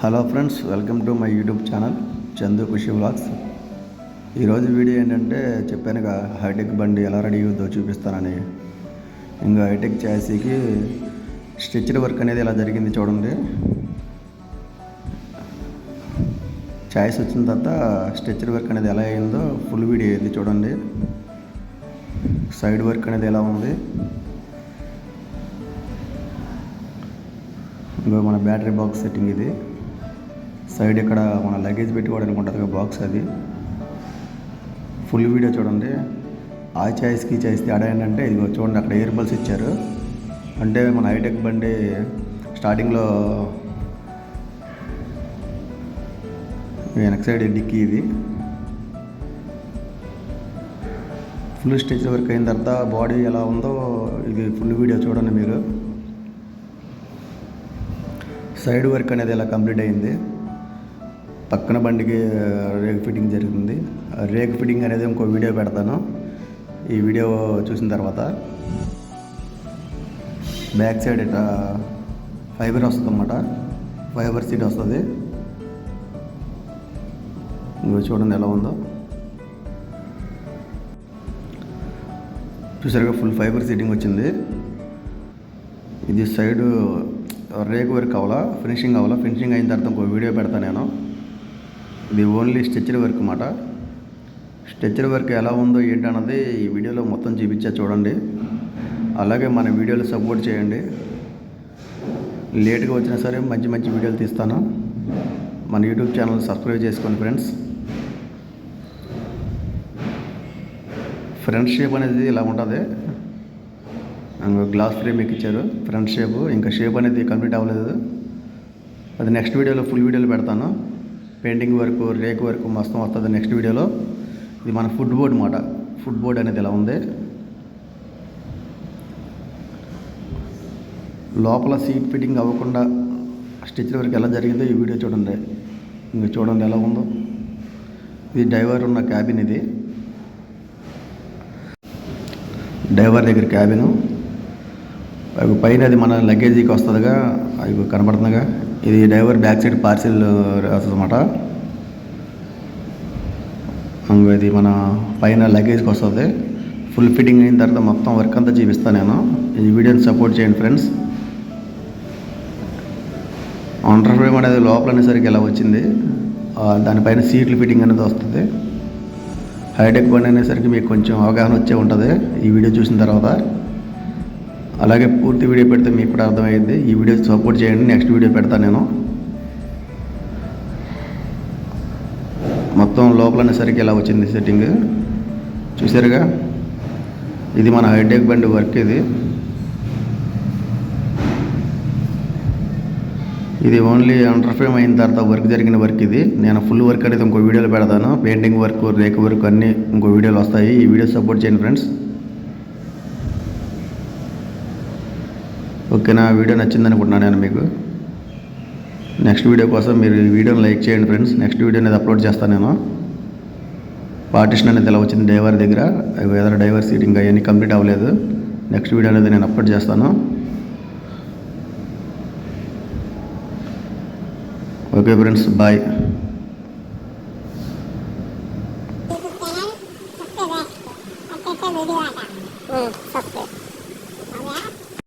Hello friends welcome to my YouTube channel Chandu Khushi vlogs. ఈరోజు video ఏంటంటే చెప్పానుగా hitech బండి ఎలా రెడీ అవుద్దో చూపిస్తానని. ఇంకా హైటెక్ చాసీకి స్ట్రెచ్చర్ వర్క్ అనేది ఎలా జరిగింది చూడండి. చాయిస్ వచ్చిన తర్వాత స్ట్రెచ్చర్ వర్క్ అనేది ఎలా అయిందో ఫుల్ వీడియో అయింది చూడండి. సైడ్ వర్క్ అనేది ఎలా ఉంది. ఇంకో మన బ్యాటరీ బాక్స్ సెట్టింగ్ ఇది. సైడ్ ఇక్కడ మన లగేజ్ పెట్టుకోవడానికి ఉంటుంది బాక్స్ అది. ఫుల్ వీడియో చూడండి. ఆ చాయిస్కి చాయిస్ తేడా ఏంటంటే ఇదిగో చూడండి అక్కడ ఇయర్ బల్స్ ఇచ్చారు. అంటే మన హైటెక్ బండి స్టార్టింగ్లో వెనక సైడ్ డిక్కీ ఇది. ఫుల్ స్టేజ్ వర్క్ అయిన తర్వాత బాడీ ఎలా ఉందో ఇది ఫుల్ వీడియో చూడండి మీరు. సైడ్ వర్క్ అనేది ఎలా కంప్లీట్ అయింది. పక్కన బండికి రేక్ ఫిట్టింగ్ జరుగుతుంది. ఆ రేక్ ఫిట్టింగ్ అనేది ఇంకో వీడియో పెడతాను. ఈ వీడియో చూసిన తర్వాత బ్యాక్ సైడ్ ఇట్లా ఫైబర్ వస్తుంది అన్నమాట ఫైబర్ సీట్ వస్తుంది. ఇంకో చూడండి ఎలా ఉందో. చూసారుగా ఫుల్ ఫైబర్ సీటింగ్ వచ్చింది. ఇది సైడ్ రేకు వరకు అవ్వాలా ఫినిషింగ్ అవ్వాలా ఫినిషింగ్ అయిన తర్వాత ఇంకో వీడియో పెడతాను నేను. ఇది ఓన్లీ స్ట్రెచ్చర్ వర్క్ అన్నమాట. స్ట్రెచ్చర్ వర్క్ ఎలా ఉందో ఏంటన్నది ఈ వీడియోలో మొత్తం చూపించా చూడండి. అలాగే మన వీడియోలు సపోర్ట్ చేయండి. లేట్గా వచ్చినా సరే మంచి మంచి వీడియోలు తీస్తాను. మన యూట్యూబ్ ఛానల్ సబ్స్క్రైబ్ చేసుకోండి ఫ్రెండ్స్. ఫ్రంట్ షేప్ అనేది ఇలా ఉంటుంది. ఇంకో గ్లాస్ ఫ్రేమ్ ఎక్కిచ్చారు ఫ్రంట్ షేప్ ఇంకా షేప్ అనేది కంప్లీట్ అవ్వలేదు. అది నెక్స్ట్ వీడియోలో ఫుల్ వీడియోలో పెడతాను. పెయింటింగ్ వర్క్ రేక్ వర్క్ మొత్తం వస్తుంది నెక్స్ట్ వీడియోలో. ఇది మన ఫుడ్ బోర్డ్ మాట. ఫుడ్ బోర్డ్ అనేది ఇలా ఉంది? లోపల సీట్ ఫిట్టింగ్ అవ్వకుండా స్టిచ్ వర్క్ ఎలా జరిగిందో ఈ వీడియో చూడండి. ఇంకా చూడండి ఎలా ఉందో. ఇది డ్రైవర్ ఉన్న క్యాబిన్ ఇది. డ్రైవర్ దగ్గర క్యాబిన్ అవి పైన అది మన లగేజీకి వస్తుందిగా అవి కనబడుతుందిగా. ఇది డ్రైవర్ బ్యాక్ సైడ్ పార్సిల్ రాస్తుందన్నమాట. ఇది మన పైన లగేజ్కి వస్తుంది. ఫుల్ ఫిట్టింగ్ అయిన తర్వాత మొత్తం వర్క్ అంతా చూపిస్తాను నేను. ఈ వీడియోని సపోర్ట్ చేయండి ఫ్రెండ్స్ ఆంటర్ఫ్రేమ్ అనేది లోపల అనేసరికి ఎలా వచ్చింది? దానిపైన సీట్లు ఫిట్టింగ్ అనేది వస్తుంది. హైటెక్ బండి అనేసరికి మీకు కొంచెం అవగాహన వచ్చే ఉంటుంది. ఈ వీడియో చూసిన తర్వాత. అలాగే పూర్తి వీడియో పెడితే మీకు కూడా అర్థమైంది. ఈ వీడియో సపోర్ట్ చేయండి. నెక్స్ట్ వీడియో పెడతాను నేను. మొత్తం లోపలనేసరికి ఇలా వచ్చింది సెట్టింగ్ చూసారుగా ఇది మన హైటెక్ బండి వర్క్ ఇది. ఇది ఓన్లీ అండర్ఫ్రేమ్ అయిన తర్వాత వర్క్ జరిగిన వర్క్ ఇది. నేను ఫుల్ వర్క్ అనేది ఇంకో వీడియోలో పెడతాను. పెయింటింగ్ వర్క్ రేక్ వర్క్ అన్నీ ఇంకో వీడియోలు వస్తాయి. ఈ వీడియో సపోర్ట్ చేయండి ఫ్రెండ్స్. ఓకేనా? వీడియో నచ్చింది అనుకుంటున్నాను నేను మీకు. నెక్స్ట్ వీడియో కోసం మీరు ఈ వీడియోని లైక్ చేయండి ఫ్రెండ్స్. నెక్స్ట్ వీడియో అనేది అప్లోడ్ చేస్తాను నేను. పార్టీషన్ అనేది ఎలా వచ్చింది డ్రైవర్ దగ్గర? ఏదైనా డ్రైవర్ సీటింగ్ అవన్నీ కంప్లీట్ అవ్వలేదు. నెక్స్ట్ వీడియో అనేది నేను అప్లోడ్ చేస్తాను. Okay friends bye. సబ్స్క్రైబ్